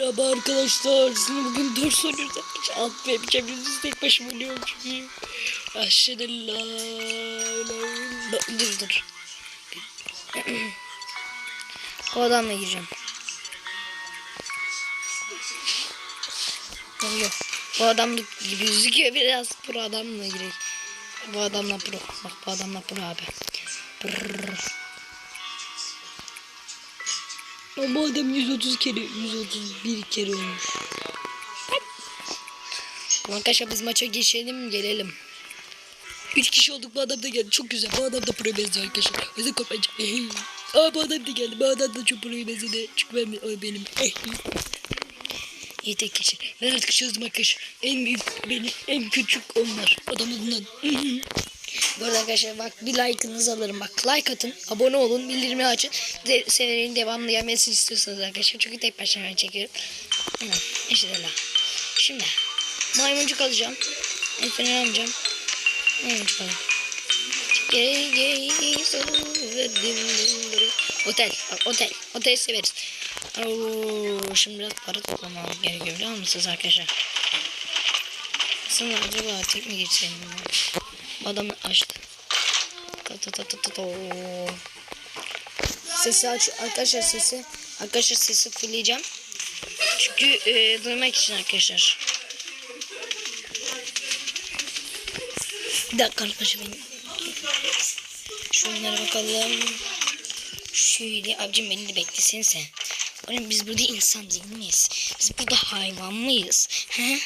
Merhaba arkadaşlar. Sizinle bugün ders oynuyoruz. Hiç alt ve yapacağım. Tek başıma oynuyorum çünkü. Aşağıda la la. Dur dur. O adamla gireceğim. Yok yok. Bu adam gibi gözüküyor biraz pro adamla girek. Bu adamla pro. Bak bu adamla pro abi. Brrr. Ama adam 130 kere 131 kere olmuş. Arkadaşlar biz maça geçelim gelelim. 3 kişi olduk bu adam da geldi. Çok güzel. Bu adam da pro benziyor arkadaşlar. O yüzden korkmayacağım. Aa bu adam da geldi. Bu adam da çok pro'ya benzedi. Çünkü ben o benim. İyi tek kişi. Ben artık çözdüm arkadaşlar. En büyük benim. En küçük onlar. Adam adından. Bu arada arkadaşlar bak bir like'ınızı alırım. Bak like atın. Abone olun. Bildirimi açın. De serinin devamlı gelmesini istiyorsanız arkadaşlar. Çünkü tek başına çekiyorum. Hı, işte öyle. Şimdi maymuncuk alacağım. El feneri alacağım. Maymuncuk gey Otel. Otel. Otel severiz. Oo, şimdi biraz para toplamam gerekiyor biliyor musunuz arkadaşlar? Aslında acaba tek mi geçseydim? Adam açtı. Sesi aç arkadaşlar sesi. Arkadaşlar sesi fulleyeceğim. Çünkü e, duymak için arkadaşlar. Bir dakika arkadaşlar benim. Şunlara bakalım. Şöyle abicim beni de beklesin sen. Oğlum biz burada insan değil miyiz? Biz burada hayvan mıyız? He?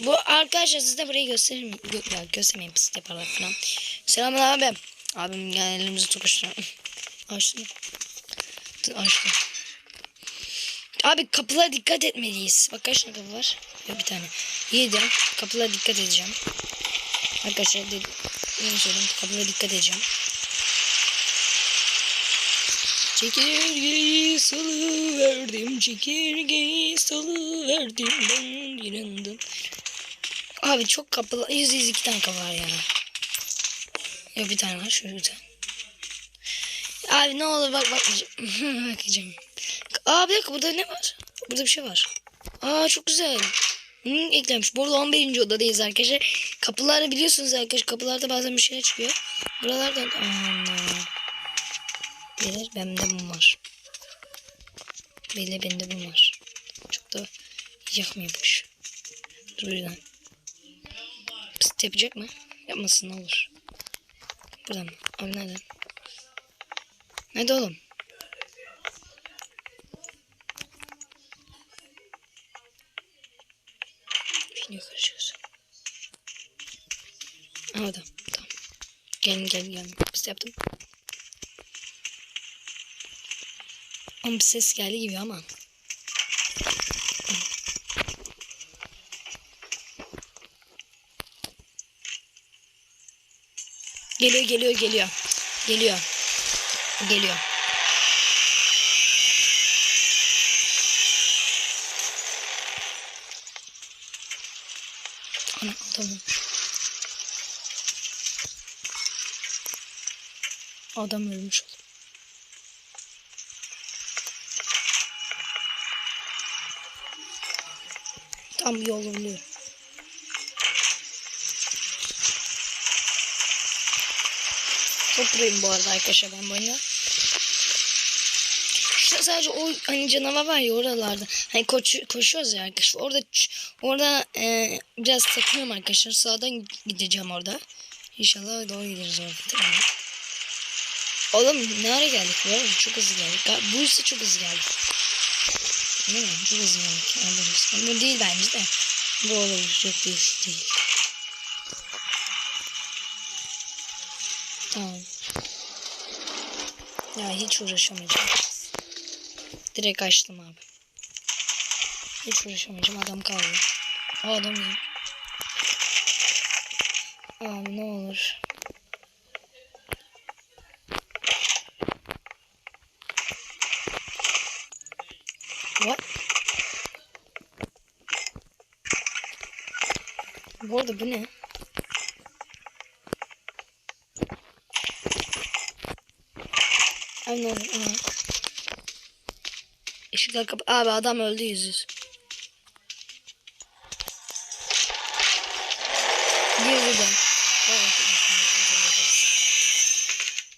Bu arkadaşlar siz de burayı gösterin. Gö ya göstermeyin pıst yaparlar falan. Selamın abi. Abim gel elimizi tokuşturalım. Açtım. Açtım. Abi kapılara dikkat etmeliyiz. Bak kaç tane kapı var? Yok bir tane. Yedim. Kapılara dikkat edeceğim. Arkadaşlar dedim. Yeni söyledim. Kapılara dikkat edeceğim. Çekirgeyi salıverdim, çekirgeyi salıverdim ben yanından. Abi çok kapılar. Yüz yüz iki tane kapı var ya. Yok bir tane var. Şurada. Abi ne olur bak bakmayacağım. Bakacağım. Aa bir dakika burada ne var? Burada bir şey var. Aa çok güzel. Hı, eklenmiş. Bu arada 11. odadayız arkadaşlar. Kapılarda biliyorsunuz arkadaşlar. Kapılarda bazen bir şeyler çıkıyor. Buralarda... Ana. Gelir bende bu var. Belli bende bu var. Çok da yakmıyormuş. Dur buradan. Pıst yapacak mı? Yapmasın ne olur. Buradan? Abi nereden? Nerede oğlum? Şimdi. Ha orada. Tamam. Gelin gelin gelin. Pıst yaptım. Ama bir ses geldi gibi ama. Geliyor geliyor geliyor. Geliyor. Geliyor. Ana adam ölmüş. Adam ölmüş oğlum. Tam yolluyor. Çok bu arada arkadaşlar ben bu oyunda. İşte sadece o hani canavar var ya oralarda. Hani koş, koşuyoruz ya arkadaşlar. Orada orada e, biraz takılıyorum arkadaşlar. Sağdan gideceğim orada. İnşallah doğru gideriz orada. Oğlum ne geldik bu arada? Çok hızlı geldik. Bu ise çok hızlı geldik. Değil mi? Çok hızlı geldik. Bu değil bence de. Bu olabilir. Yok değil. Değil. Hiç uğraşamayacağım. Direkt açtım abi. Hiç uğraşamayacağım. Adam kaldı. O adam değil. Abi ne olur. What? Bu arada bu ne? Ne olur. Aha. Işıklar kap Abi adam öldü yüz yüz.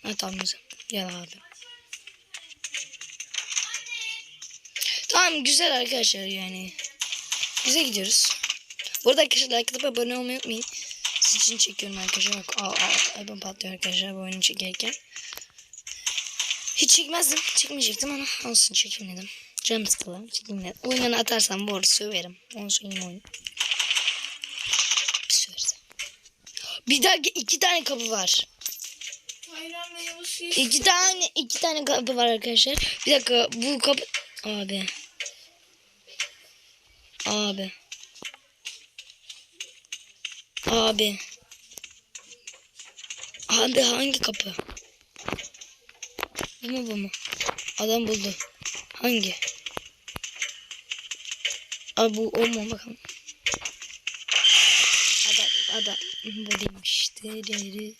Ha tamam güzel. Gel abi. Tamam güzel arkadaşlar yani. Güzel gidiyoruz. Bu arada arkadaşlar like atıp abone olmayı unutmayın. Siz için çekiyorum arkadaşlar. Bak aa, aa, patlıyor arkadaşlar bu oyunu çekerken. Hiç çekmezdim. Çekmeyecektim ama olsun çekeyim dedim. Canım sıkıldı. Çekeyim dedim. Oyundan atarsam bu arada söverim. Onu söyleyeyim oyunu. Bir söversem. Bir daha iki tane kapı var. İki tane iki tane kapı var arkadaşlar. Bir dakika bu kapı abi. Abi. Abi. Abi hangi kapı? Bu mu bu mu? Adam buldu. Hangi? Abi bu o mu bakalım. Adam adam buradaymış. Dereri.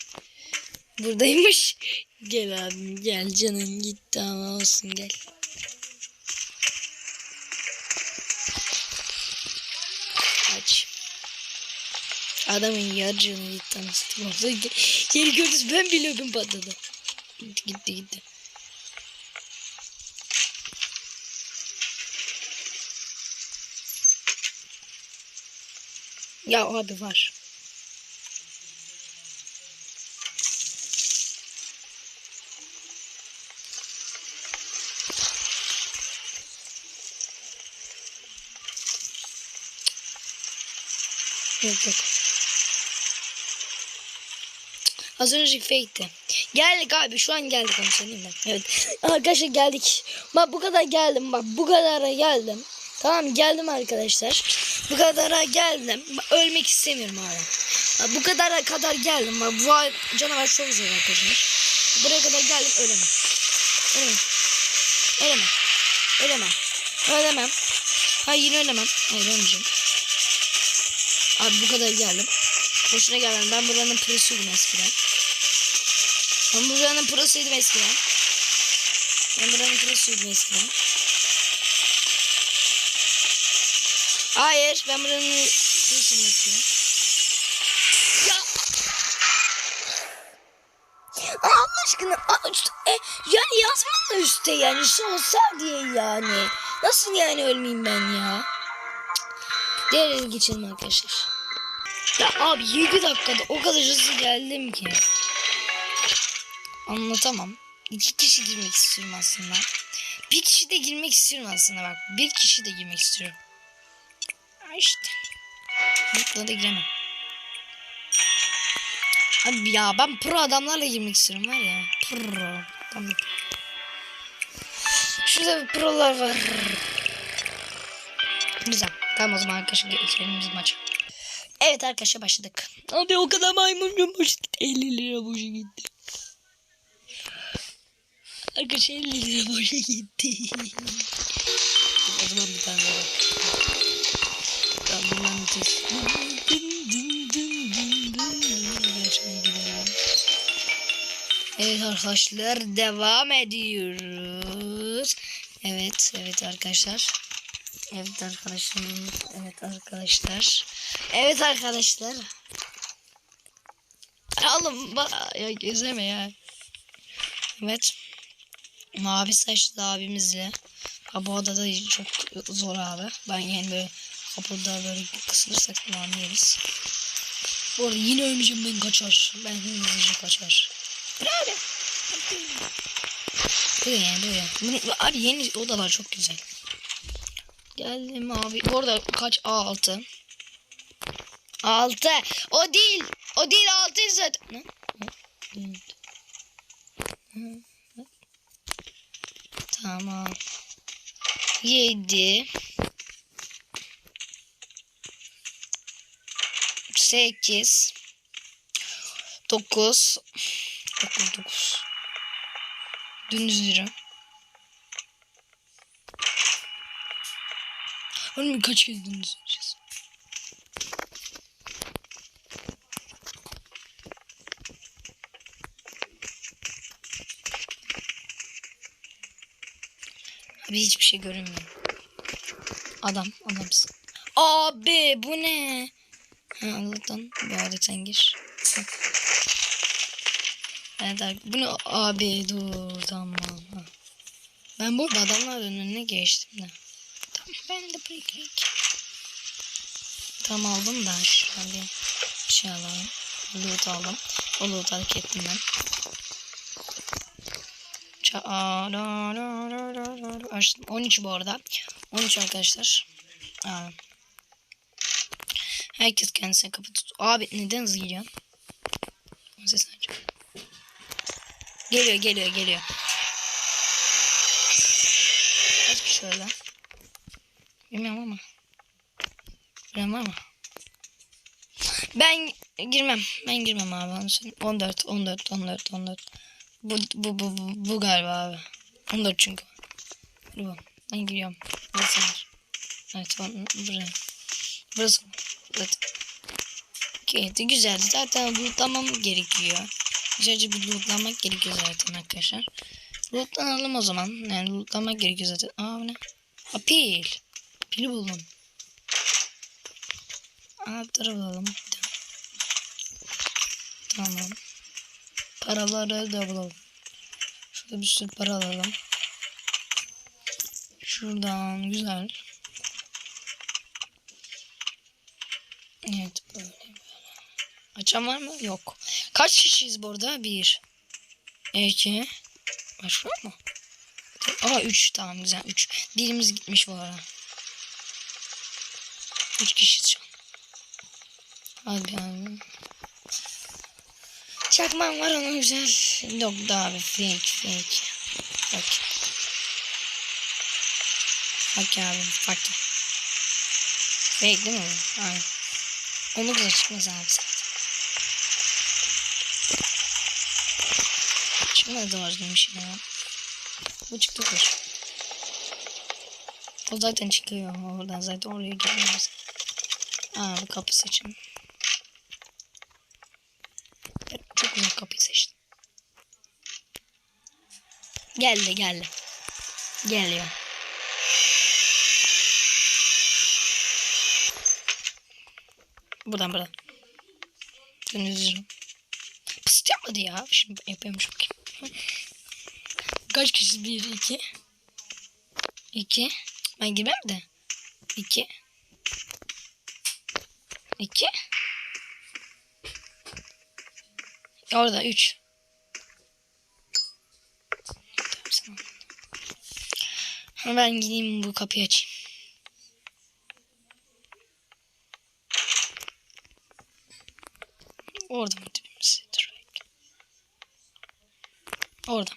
Buradaymış. Gel abim gel canın gitti ama olsun gel. Aç. Adamın yarıcını gitti. Orada ge- Yeri gördünüz ben öpüm patladı. Gitti gitti gitti. Ya abi var. Yok yok. Az önce fake'ti. Geldik abi şu an geldik onu söyleyeyim ben. Evet. Arkadaşlar geldik. Bak bu kadar geldim bak bu kadara geldim. Tamam geldim arkadaşlar. Bu kadara geldim. Ölmek istemiyorum hala. Bu kadara kadar geldim. Bu canavar çok zor arkadaşlar. Buraya kadar geldim ölemem. Ölemem. Ölemem. Ölemem. Ölemem. Hayır yine ölemem. Hayır ölmeyeceğim. Abi bu kadar geldim. Boşuna geldim. Ben buranın prosuydum eskiden. Ben buranın prosuydum eskiden. Ben buranın prosuydum eskiden. Hayır. Ben buranın prosuydum eskiden. Ya. Allah aşkına. üst- E, yani yazma da üstte yani. Sosyal diye yani. Nasıl yani ölmeyeyim ben ya? Diğerleri geçelim arkadaşlar. Ya abi 7 dakikada o kadar hızlı geldim ki. Anlatamam. İki kişi girmek istiyorum aslında. Bir kişi de girmek istiyorum aslında bak. Bir kişi de girmek istiyorum. İşte. Mutlu da giremem. Abi ya ben pro adamlarla girmek istiyorum var ya. Pro. Tamam. Şurada bir prolar var. Güzel. Tamam o zaman arkadaşlar geçelim biz maça. Evet arkadaşlar başladık. Abi o kadar maymun boş gitti. 50 lira boşa gitti. Arkadaşlar 50 lira boşa gitti. o zaman bir tane bak. Evet arkadaşlar devam ediyoruz. Evet evet arkadaşlar. Evet arkadaşlar. Evet arkadaşlar. Evet arkadaşlar. Oğlum bak ya gezeme ya. Evet. Mavi saçlı abimizle. Ha, bu odada çok zor abi. Ben yani böyle kapıda böyle kısılırsak falan yeriz. Bu arada yine ölmeyeceğim ben kaçar. Ben hızlıca kaçar. Abi. Böyle yani böyle. Bunu- Abi yeni odalar çok güzel. Geldim abi. Bu arada kaç A6? 6. O değil. O değil 6 zaten. Tamam. 7 8 9 9 9 Dümdüz lira. Oğlum kaç kez dümdüz vereceğiz? Abi hiçbir şey görünmüyor. Adam, adamsın. Abi bu ne? Ha bu arada sen gir. Abi bu ne? Abi dur tamam. Ha. Ben burada adamların önüne geçtim de. Tamam ben de buraya gireyim. Tamam aldım da şuradan bir şey alalım. Loot aldım. O loot da, da, da. Açtım. 13 bu arada. 13 arkadaşlar. Aa. Herkes kendisine kapı tut. Abi neden hızlı gidiyorsun? O ses aç. Geliyor geliyor geliyor. Kaç kişi öyle? Bilmiyorum ama. Bilen var mı? Ben girmem. Ben girmem abi. Onu söyleyeyim. 14, 14, 14, 14. Bu, bu, bu, bu, bu galiba abi. 14 çünkü. Bu. Ben giriyorum. Burası var. Evet, on, buraya. Burası. Evet. Güzeldi. Zaten lootlamam gerekiyor. Güzelce bir lootlamak gerekiyor zaten arkadaşlar. Lootlanalım o zaman. Yani lootlamak gerekiyor zaten. Aa ne? Aa, pil. Pili buldum. Anahtarı bulalım. Tamam. Paraları da bulalım. Şurada bir sürü para alalım. Şuradan güzel. Evet böyle. Açan var mı? Yok. Kaç kişiyiz burada? Bir. İki. Başka mı? Aa üç. Tamam güzel. Üç. Birimiz gitmiş bu ara. Üç kişiyiz şu an. Hadi abi. Çakmam var ona güzel. Yok da abi fake fake. Bak. Bak abi bak. Fake değil mi? Aynen. Onu çıkmaz abi zaten. Çıkmaz da vazgeçmiş ya. Bu çıktı koş. O zaten çıkıyor. Oradan zaten oraya gidiyoruz. Aa bu kapı seçin. Çok güzel kapıyı seçtim. Geldi geldi. Geliyor. Buradan buradan. Dönüyorum. Pıst yapmadı ya. Şimdi yapıyormuş bakayım. Kaç kişi? Bir, iki. İki. Ben girmem de. İki. İki. Orada üç. Ben gideyim bu kapıyı açayım. Orada mı dibimiz? Dur bekle. Orada.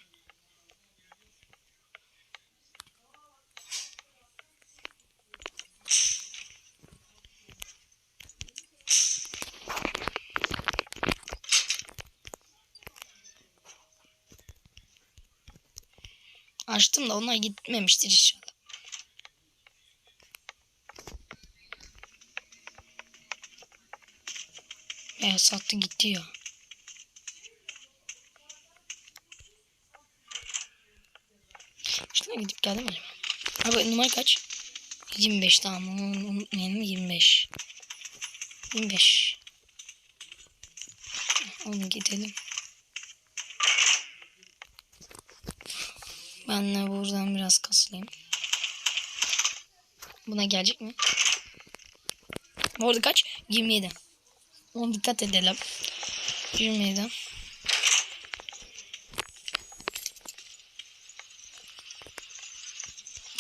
Açtım da onlar gitmemiştir inşallah. Ya sattı gitti ya. Şuna gidip geldim acaba. Abi numara kaç? 25 tamam onu unutmayalım 25. 25. Onu gidelim. Ben de buradan biraz kasılayım. Buna gelecek mi? Bu arada kaç? 27. Ona dikkat edelim. 27.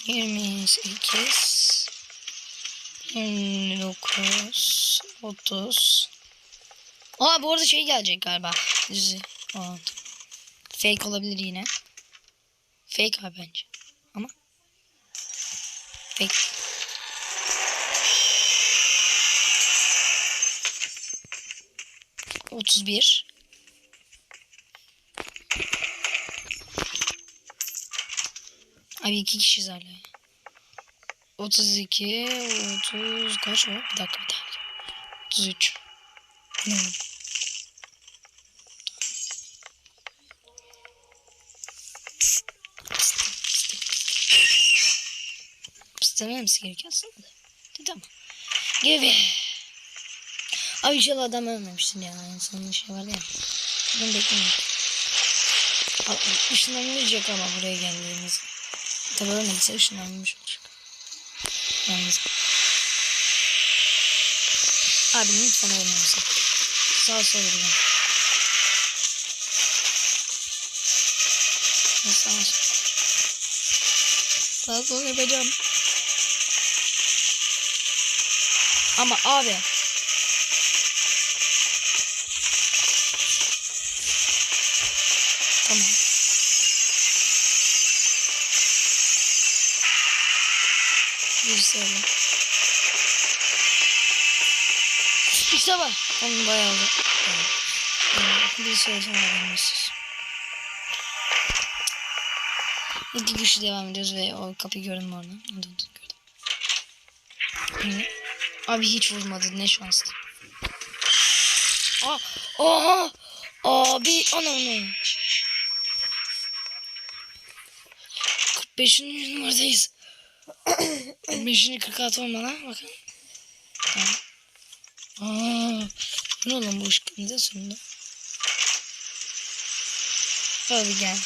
Yirmi sekiz, yirmi dokuz, otuz. Aa bu arada şey gelecek galiba. Dizi. Fake olabilir yine. Fake abi bence. Ama. Fake. Otuz bir. Abi iki kişiyiz hala. Otuz iki, otuz kaç o? Bir dakika bir dakika. Otuz üç. Ne oldu? istememesi gerekiyor aslında. da. Dedi ama. Gibi. Abi inşallah adam ölmemiştir ya. En sonunda şey vardı ya. Bunu beklemiyorum. Abi, ışınlanmayacak ama buraya geldiğimiz. Tabii ölmediyse ışınlanmış olacak. Yalnız. Abi lütfen ölmemesin. Sağ sol. Sağ sol. Sağ sol yapacağım. Ama abi. Saniye. İşte bak. Onun bayağı oldu. Evet, Bir söyleyeceğim öğrenmişiz. İki kişi devam ediyoruz ve o kapıyı gördüm orada. Dur, dur, gördüm. Abi hiç vurmadı ne şanslı. Aa, aa, abi ana ana. 45. numaradayız. 45. 46 olmalı bakın. Aa, ne oğlum bu ışık ne sonunda? Hadi gel.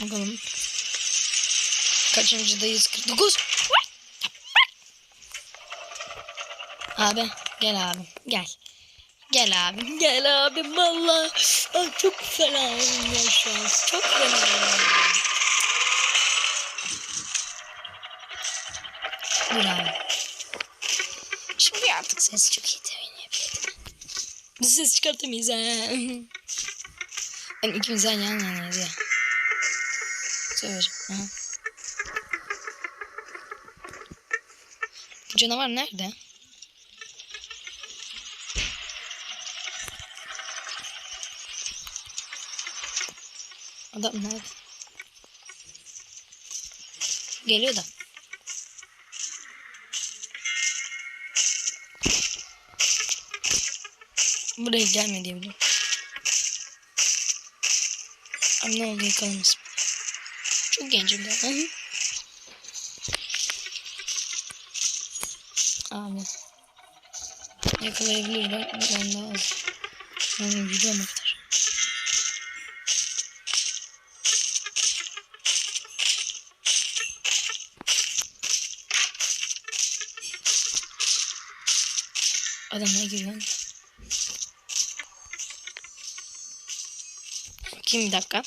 Bakalım. Kaçıncıdayız? 49. Abi gel abi gel. Gel abi gel abi valla. Çok fena ya şu an. Çok fena. Dur. Şimdi artık ses çok iyi oynayabilirim. Biz ses çıkartamayız ha. Yani ikimiz yan yan yanayız ya. Söyleyeceğim. Aha. Bu canavar nerede? Adam nerede? Geliyor da. Buraya gelme diye biliyorum. Abi ne oldu yakalamasın. Çok gencim daha. Abi. Yakalayabilir ben, ben daha az. Yani videom Bakayım bir dakika.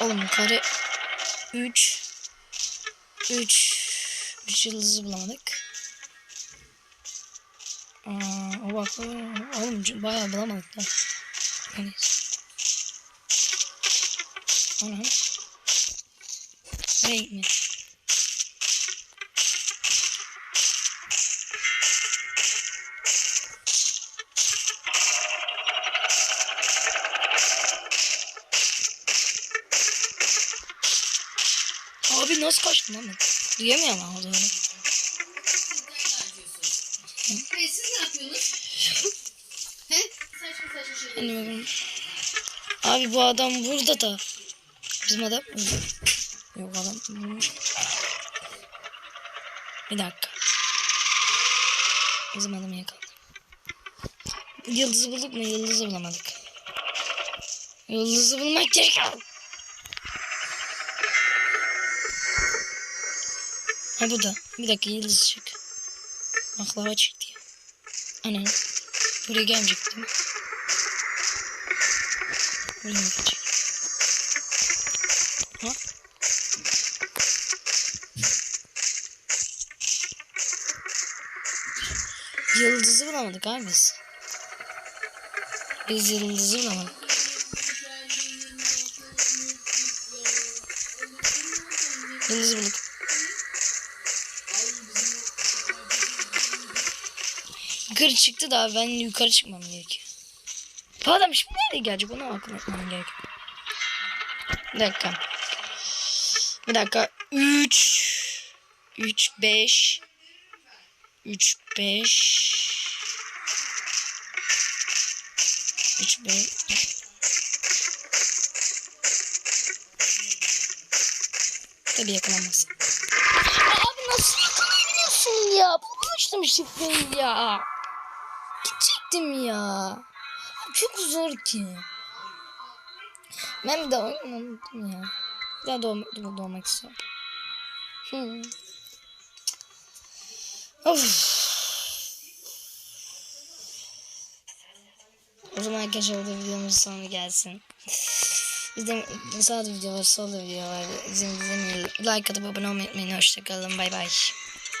Oğlum kare 3 3 3 yıldızı bulamadık. Aa, o bak oğlum bayağı bulamadık da. Yani. Ana. Nereye? Lan ben? Duyamıyorum ama doğru. Hey, siz ne yapıyorsunuz? He? Saçma bakalım. Abi bu adam burada da. Bizim adam mı? Yok adam. Bir dakika. Bizim adamı yakaladı. Yıldızı bulduk mu? Yıldızı bulamadık. Yıldızı bulmak gerekiyor. Ha bu da. Bir dakika yıldız çık. Baklava çıktı ya. Ana. Buraya gelmeyecek değil mi? Buraya gelecek? Ha? Yıldızı bulamadık abi biz. Biz yıldızı bulamadık. Yıldızı bulduk. Yukarı çıktı da ben yukarı çıkmam gerekiyor. Bu adam şimdi nereye gelecek onu akıl etmem gerekiyor. Bir dakika. Bir dakika. 3 3 5 3 5 3 5 Tabii yakalanmaz. Abi nasıl yakalayabiliyorsun ya? Bulmuştum şifreyi ya. Gidecektim ya. Çok zor ki. Ben daha oynamadım ya. Bir daha doğmak, doğmak istiyorum. Hmm. Of. O zaman arkadaşlar burada videomuzun sonu gelsin. Bizde sağda video var, solda video var. İzin izlemeyi like atıp abone olmayı unutmayın. Hoşçakalın. Bay bay.